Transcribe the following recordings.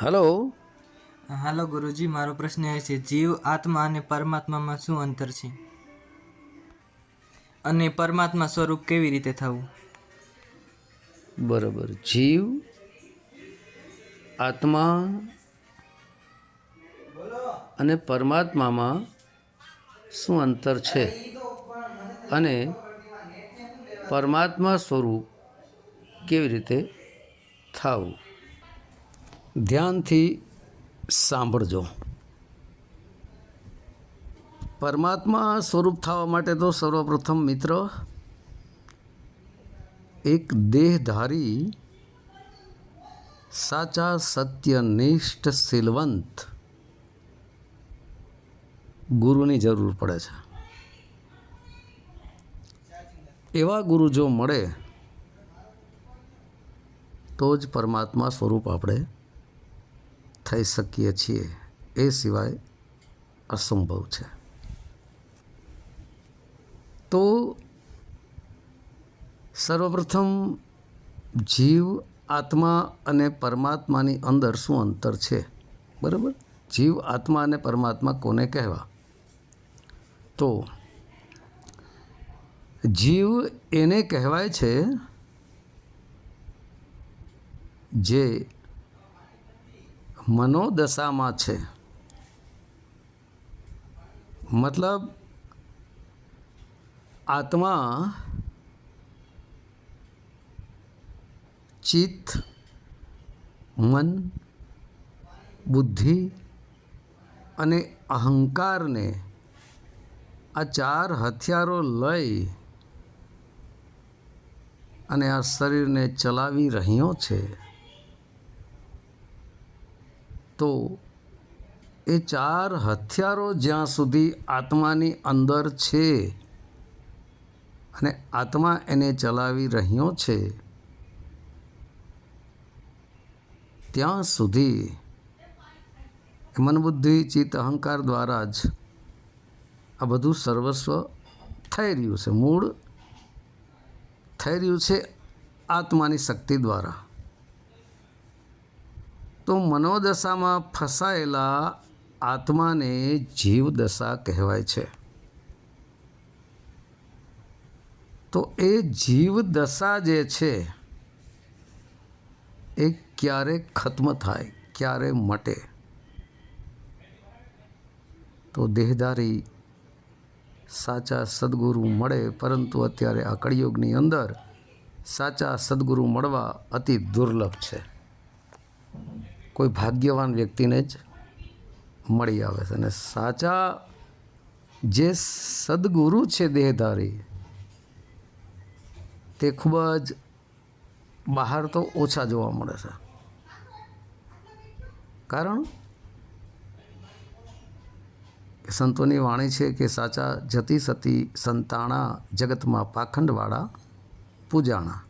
Hello. હાલો ગુરુજી મારો પ્રશ્ન એ છે જીવ આત્મા અને પરમાત્મામાં શું અંતર છે? અને પરમાત્મા સ્વરૂપ કેવી રીતે થવું? બરાબર. જીવ આત્મા અને પરમાત્મામાં શું અંતર છે? અને પરમાત્મા સ્વરૂપ કેવી રીતે થવું? ધ્યાનથી સાંભળજો. પરમાત્મા સ્વરૂપ થવા માટે તો સર્વપ્રથમ મિત્ર એક દેહધારી સાચા સત્યનિષ્ઠ શીલવંત ગુરુની જરૂર પડે છે. એવા ગુરુ જો મળે, તો જ પરમાત્મા સ્વરૂપ આપણે થઈ શકીએ છીએ, એ સિવાય અસંભવ છે. તો સર્વપ્રથમ જીવ, આત્મા અને પરમાત્માની અંદર શું અંતર છે? બરાબર? જીવ, આત્મા અને પરમાત્મા કોને કહેવા? તો જીવ એને કહેવાય છે જે મનોદશામાં છે. મતલબ, આત્મા ચિત્ત, મન, બુદ્ધિ અને અહંકારને આ ચાર હથિયારો લઈ અને આ શરીરને ચલાવી રહ્યો છે. તો એ ચાર હથિયારો જ્યાં સુધી આત્માની અંદર છે અને આત્મા એને ચલાવી રહ્યો છે, ત્યાં સુધી મનબુદ્ધિ, ચિત્ત, અહંકાર દ્વારા જ આ બધું સર્વસ્વ થઈ રહ્યું છે. મૂળ થઈ રહ્યું છે આત્માની શક્તિ દ્વારા. તો મનોદશામાં ફસાયેલા આત્માને જીવદશા કહેવાય છે. તો એ જીવદશા જે છે, એ ક્યારે ખત્મ થાય, ક્યારે મટે? તો દેહધારી સાચા સદગુરુ મળે, પરંતુ અત્યારે આ કળિયુગની અંદર સાચા સદગુરુ મળવા અતિ દુર્લભ છે. કોઈ ભાગ્યવાન વ્યક્તિને જ મળી આવે છે. અને સાચા જે સદગુરુ છે દેહધારી, તે ખૂબ જ બહાર તો ઓછા જોવા મળે છે. કારણ સંતોની વાણી છે કે સાચા જતી સતી સંતાણા જગતમાં પાખંડવાળા પૂજાણા.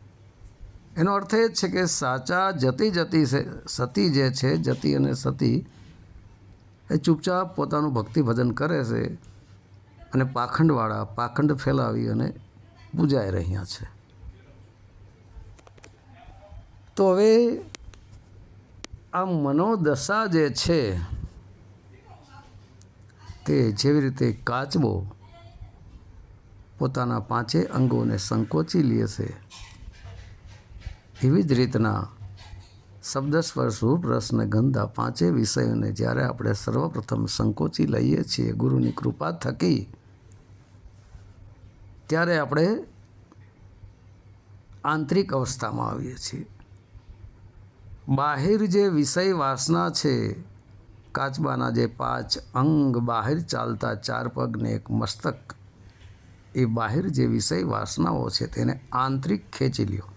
એનો અર્થ એ છે કે સાચા જતી જતી સતી જે છે, જતી અને સતી, એ ચૂપચાપ પોતાનું ભક્તિ ભજન કરે છે અને પાખંડવાળા પાખંડ ફેલાવી અને પૂજાઈ રહ્યા છે. તો હવે આ મનોદશા જે છે તે જેવી રીતે કાચબો પોતાના પાંચે અંગોને સંકોચી લે છે એવી જ રીતના શબ્દ સ્પર્શ રૂપ રસ ને ગંધ પાંચે વિષયોને જ્યારે આપણે સર્વપ્રથમ સંકોચી લઈએ છીએ, ગુરુની કૃપા થકી, ત્યારે આપણે આંતરિક અવસ્થામાં આવીએ છીએ. બાહિર જે વિષય વાસના છે, કાચબાના જે પાંચ અંગ, બહાર ચાલતા ચાર પગને એક મસ્તક, એ બહાર જે વિષય વાસનાઓ છે, તેને આંતરિક ખેંચી લ્યો.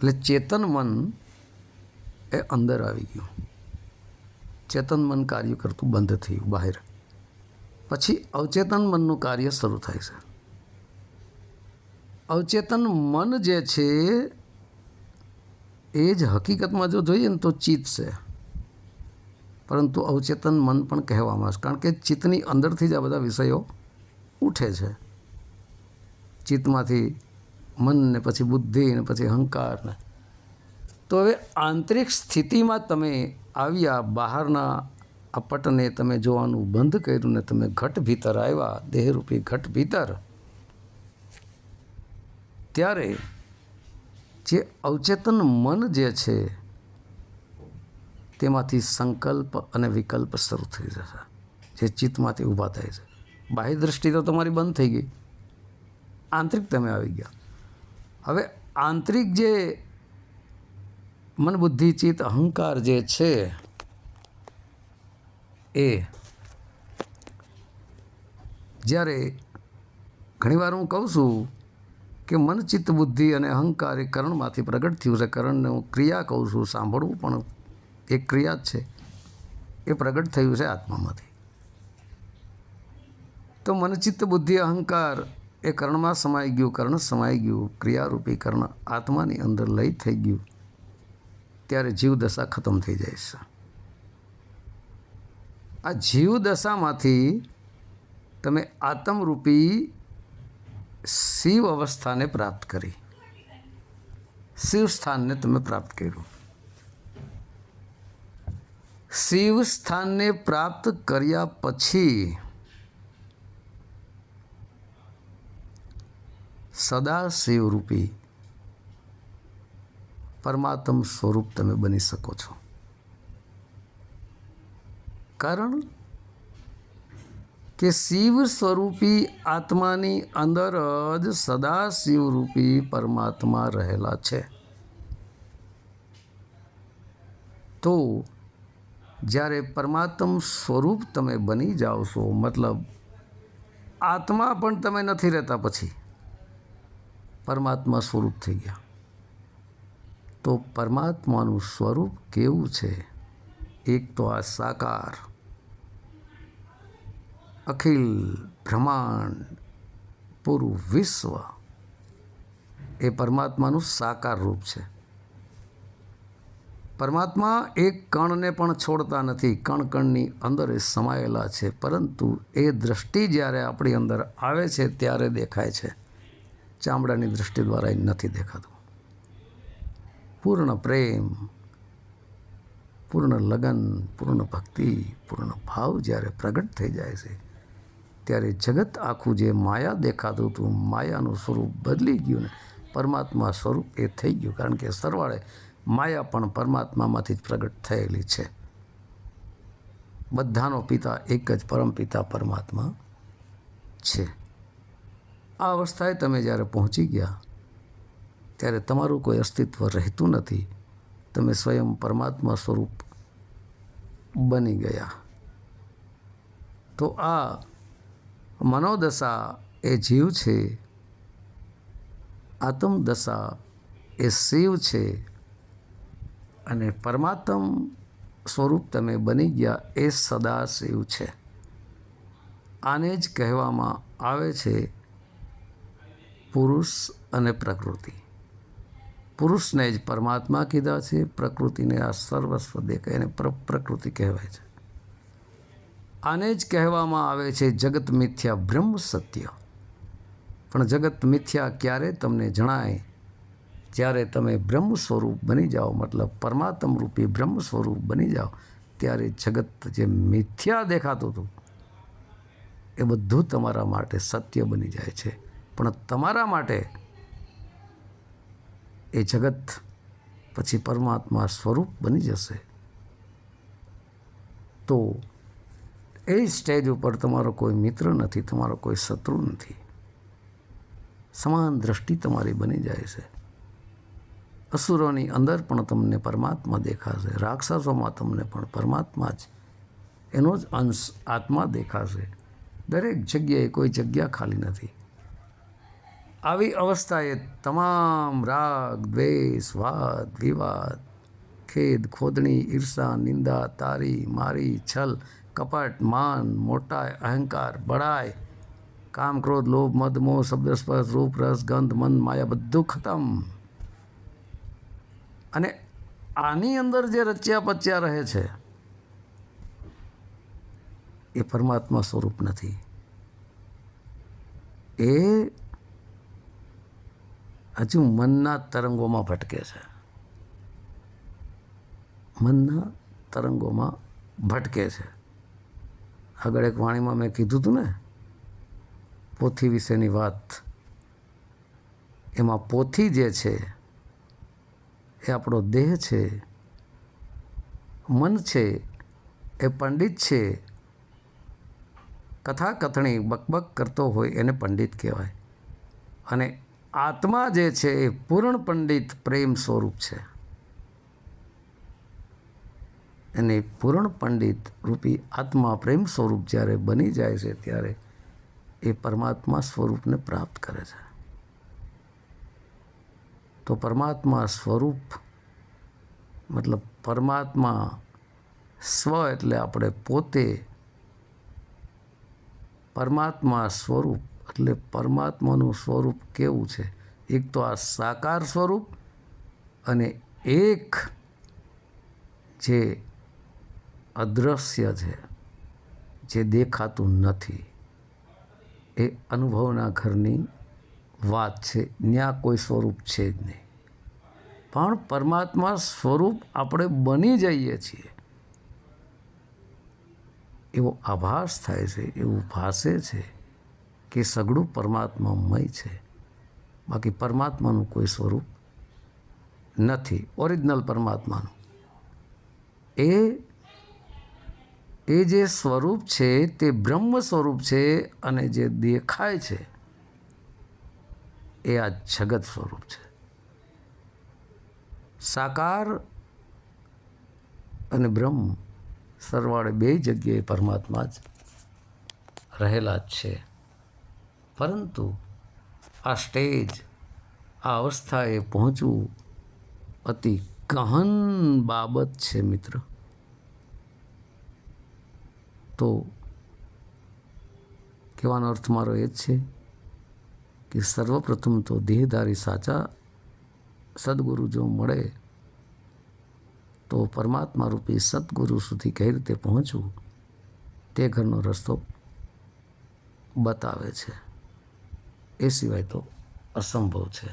એટલે ચેતન મન એ અંદર આવી ગયું. ચેતન મન કાર્ય કરતું બંધ થયું બહાર. પછી અવચેતન મનનું કાર્ય શરૂ થાય છે. અવચેતન મન જે છે, એ જ હકીકતમાં જો જોઈએ ને તો ચિત્ત છે. પરંતુ અવચેતન મન પણ કહેવામાં આવે છે કારણ કે ચિત્તની અંદરથી જ આ બધા વિષયો ઉઠે છે. ચિત્તમાંથી મન ને પછી બુદ્ધિ ને પછી અહંકારને. તો હવે આંતરિક સ્થિતિમાં તમે આવ્યા, બહારના આ પટને તમે જોવાનું બંધ કર્યું ને તમે ઘટ ભીતર આવ્યા, દેહરૂપી ઘટ ભીતર. ત્યારે જે અવચેતન મન જે છે, તેમાંથી સંકલ્પ અને વિકલ્પ શરૂ થઈ જશે. જે ચિત્તમાંથી ઊભા થાય છે. બાહ્ય દૃષ્ટિ તો તમારી બંધ થઈ ગઈ. આંતરિક તમે આવી ગયા. હવે આંતરિક જે મન બુદ્ધિ ચિત્ત, અહંકાર જે છે, એ જ્યારે ઘણીવાર હું કહું છું કે મન, ચિત્ત, બુદ્ધિ અને અહંકાર એ કરણમાંથી પ્રગટ થયું છે. કરણને હું ક્રિયા કહું છું, સાંભળવું પણ એક ક્રિયા જ છે. એ પ્રગટ થયું છે આત્મામાંથી. તો મન, ચિત્ત, બુદ્ધિ, અહંકાર એ કર્ણમાં સમાઈ ગયું, કર્ણ સમાઈ ગયું, ક્રિયારૂપી કર્ણ આત્માની અંદર લઈ થઈ ગયું. ત્યારે જીવ દશા ખતમ થઈ જાય છે. આ જીવ દશામાંથી તમે આત્મરૂપી શિવ અવસ્થાને પ્રાપ્ત કરી. શિવ સ્થાનને તમે પ્રાપ્ત કર્યું. શિવ સ્થાનને પ્રાપ્ત કર્યા પછી સદા શિવરૂપી. પરમાત્મ સ્વરૂપ તમે બની શકો છો. કારણ કે શિવ સ્વરૂપી આત્માની અંદર જ સદા શિવરૂપી પરમાત્મા રહેલા છે. તો જ્યારે પરમાત્મ સ્વરૂપ તમે બની જાઓ છો, મતલબ આત્મા પણ તમે નથી રહેતા પછી પરમાત્મા સ્વરૂપ થઈ ગયા. તો પરમાત્માનું સ્વરૂપ કેવું છે? એક તો આ સાકાર, અખિલ, બ્રહ્માંડ, પૂરું વિશ્વ, એ પરમાત્માનું સાકાર રૂપ છે. પરમાત્મા એક કણને પણ છોડતા નથી, કણ કણની અંદર એ સમાયેલા છે, પરંતુ એ દ્રષ્ટિ જ્યારે આપણી અંદર આવે છે, ત્યારે દેખાય છે. ચામડાની દૃષ્ટિ દ્વારા એ નથી દેખાતું. પૂર્ણ પ્રેમ, પૂર્ણ લગન, પૂર્ણ ભક્તિ, પૂર્ણ ભાવ જ્યારે પ્રગટ થઈ જાય છે, ત્યારે જગત આખું જે માયા દેખાતું હતું, માયાનું સ્વરૂપ બદલી ગયું ને પરમાત્મા સ્વરૂપ એ થઈ ગયું. કારણ કે સરવાળે માયા પણ પરમાત્મામાંથી જ પ્રગટ થયેલી છે. બધાનો પિતા એક જ પરમ પિતા પરમાત્મા છે. આ અવસ્થાએ તમે જ્યારે પહોંચી ગયા, ત્યારે તમારું કોઈ અસ્તિત્વ રહેતું નથી. તમે સ્વયં પરમાત્મા સ્વરૂપ બની ગયા. તો આ મનોદશા એ જીવ છે, આત્મદશા એ શિવ છે અને પરમાત્મ સ્વરૂપ તમે બની ગયા એ સદા શિવ છે. આને જ કહેવામાં આવે છે પુરુષ અને પ્રકૃતિ. પુરુષને જ પરમાત્મા કીધા છે, પ્રકૃતિને આ સર્વસ્વ દેખાય, એને પ્રકૃતિ કહેવાય છે. આને જ કહેવામાં આવે છે, જગત મિથ્યા બ્રહ્મ સત્ય. પણ જગત મિથ્યા ક્યારે તમને જણાય? જ્યારે તમે બ્રહ્મ સ્વરૂપ બની જાઓ, મતલબ પરમાત્મ રૂપી બ્રહ્મ સ્વરૂપ બની જાઓ, ત્યારે જગત જે મિથ્યા દેખાતું હતું, એ બધું તમારા માટે સત્ય બની જાય છે. પણ તમારા માટે એ જગત પછી પરમાત્મા સ્વરૂપ બની જશે. તો એ સ્ટેજ ઉપર તમારો કોઈ મિત્ર નથી, તમારો કોઈ શત્રુ નથી. સમાન દ્રષ્ટિ તમારી બની જાય છે. અસુરોની અંદર પણ તમને પરમાત્મા દેખાશે, રાક્ષસોમાં તમને પણ પરમાત્મા જ, એનો જ અંશ આત્મા દેખાશે. દરેક જગ્યાએ કોઈ જગ્યા ખાલી નથી. આવી અવસ્થાએ તમામ રાગ, દ્વેષ, વાદ, વિવાદ, ખેદ, ખોદણી, ઈર્ષા, નિંદા, તારી, મારી, છલ, કપટ, માન મોટાય અહંકાર બળાય કામ ક્રોધ લોભ, મદ, મોહ શબ્દ સ્પર્શ રૂપ, રસ, ગંધ, મન, માયા બધું ખતમ. અને આની અંદર જે રચ્યા પચ્યા રહે છે, એ પરમાત્મા સ્વરૂપ નથી. એ હજુ મનના તરંગોમાં ભટકે છે. મનના તરંગોમાં ભટકે છે. આગળ એક વાણીમાં મેં કીધું હતું ને, પોથી વિશેની વાત. એમાં પોથી જે છે, એ આપણો દેહ છે, મન છે, એ પંડિત છે. કથા કથણી બકબક કરતો હોય એને પંડિત કહેવાય. અને આત્મા જે છે એ પૂર્ણ પંડિત પ્રેમ સ્વરૂપ છે. અને પૂર્ણ પંડિત રૂપી આત્મા પ્રેમ સ્વરૂપ જ્યારે બની જાય છે ત્યારે એ પરમાત્મા સ્વરૂપને પ્રાપ્ત કરે છે. તો પરમાત્મા સ્વરૂપ મતલબ પરમાત્મા સ્વ એટલે આપણે પોતે પરમાત્મા સ્વરૂપ એટલે પરમાત્માનું સ્વરૂપ કેવું છે? એક તો આ સાકાર સ્વરૂપ અને એક જે અદૃશ્ય છે, જે દેખાતું નથી, એ અનુભવના ઘરની વાત છે. ત્યાં કોઈ સ્વરૂપ છે જ નહીં. પણ પરમાત્મા સ્વરૂપ આપણે બની જઈએ છીએ. એવો આભાસ થાય છે, એવું ભાસે છે. કે સગળું પરમાત્મામય છે. બાકી પરમાત્માનું કોઈ સ્વરૂપ નથી. ઓરિજિનલ પરમાત્માનું. એ એ જે સ્વરૂપ છે, તે બ્રહ્મ સ્વરૂપ છે અને જે દેખાય છે, એ આ જગત સ્વરૂપ છે. સાકાર અને બ્રહ્મ સરવાળે બે જગ્યાએ પરમાત્મા જ રહેલા જ છે. પરંતુ આ સ્ટેજ, આ અવસ્થાએ પહોંચવું અતિ ગહન બાબત છે મિત્ર. તો કહેવાનો અર્થ મારો એ જ છે કે સર્વપ્રથમ તો દેહધારી સાચા સદગુરુ જો મળે, તો પરમાત્મા રૂપી સદગુરુ સુધી કઈ રીતે પહોંચવું, તે ઘરનો રસ્તો બતાવે છે. એ સિવાય તો અસંભવ છે.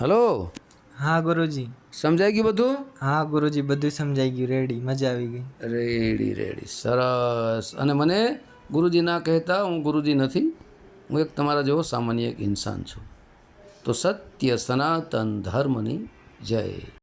હલો? હા ગુરુજી. સમજાઈ ગયું બધું? હા ગુરુજી બધું સમજાઈ ગયું. રેડી મજા આવી ગઈ. રેડી રેડી સરસ. અને મને ગુરુજી ના કહેતા હું ગુરુજી નથી હું એક તમારા જેવો સામાન્ય એક ઇન્સાન છું. તો સત્ય સનાતન ધર્મની જય.